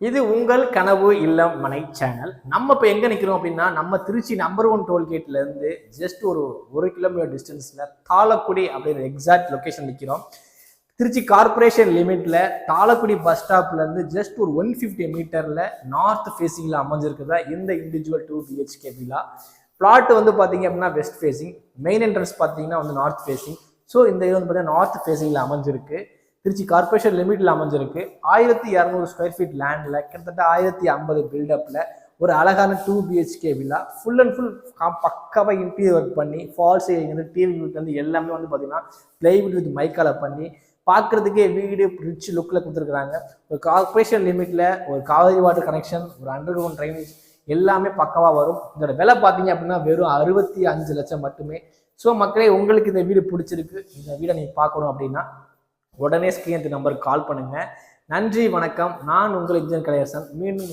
இது உங்கள் கனவு இல்லம் மனை சேனல் நம்ம இப்போ எங்கே நிற்கிறோம் அப்படின்னா நம்ம திருச்சி நம்பர் ஒன் டோல்கேட்லேருந்து ஜஸ்ட் ஒரு ஒரு கிலோமீட்டர் டிஸ்டன்ஸில் தாளக்குடி அப்படிங்கிற எக்ஸாக்ட் லொக்கேஷன் நிற்கிறோம் திருச்சி கார்ப்பரேஷன் லிமிட்டில் தாளக்குடி பஸ் ஸ்டாப்லேருந்து ஜஸ்ட் ஒரு ஒன் ஃபிஃப்டி மீட்டரில் நார்த் ஃபேஸிங்கில் அமைஞ்சிருக்குதா? இந்த individual two BHK villa flat வந்து பார்த்தீங்க அப்படின்னா வெஸ்ட் ஃபேஸிங் மெயின் என்ட்ரன்ஸ் பார்த்தீங்கன்னா வந்து நார்த் ஃபேஸிங் ஸோ இந்த இது வந்து பார்த்தீங்கன்னா நார்த் ஃபேஸிங்கில் அமைஞ்சிருக்கு. திருச்சி கார்ப்பரேஷன் லிமிட்ல அமைஞ்சிருக்கு. ஆயிரத்தி இரநூறு ஸ்கொயர் ஃபீட் லேண்ட்ல கிட்டத்தட்ட ஆயிரத்தி ஐம்பது பில்டப்ல ஒரு அழகான two BHK villa full and full பக்காவாக இன்டீரியர் ஒர்க் பண்ணி ஃபால் சீலிங் வந்து டிவி வந்து எல்லாமே வந்து பார்த்தீங்கன்னா பிளைவுட் வித் மைக்கால பண்ணி பார்க்குறதுக்கே வீடு ரிச் லுக்கில் கொடுத்துருக்குறாங்க. ஒரு கார்பரேஷன் லிமிட்டில் ஒரு காவேரி வாட்டர் கனெக்ஷன் ஒரு அண்டர் கிரவுண்ட் ட்ரைனேஜ் எல்லாமே பக்கவாக வரும். இதோட விலை பார்த்தீங்க அப்படின்னா வெறும் அறுபத்தி அஞ்சு லட்சம் மட்டுமே. ஸோ மக்களே உங்களுக்கு இந்த வீடு பிடிச்சிருக்கு. இந்த வீடை நீங்கள் பார்க்கணும் அப்படின்னா உடனே ஸ்கிரீன் நம்பருக்கு கால் பண்ணுங்கள் நன்றி வணக்கம். நான் உங்கள் இன்ஜின் கலையரசன். மீண்டும்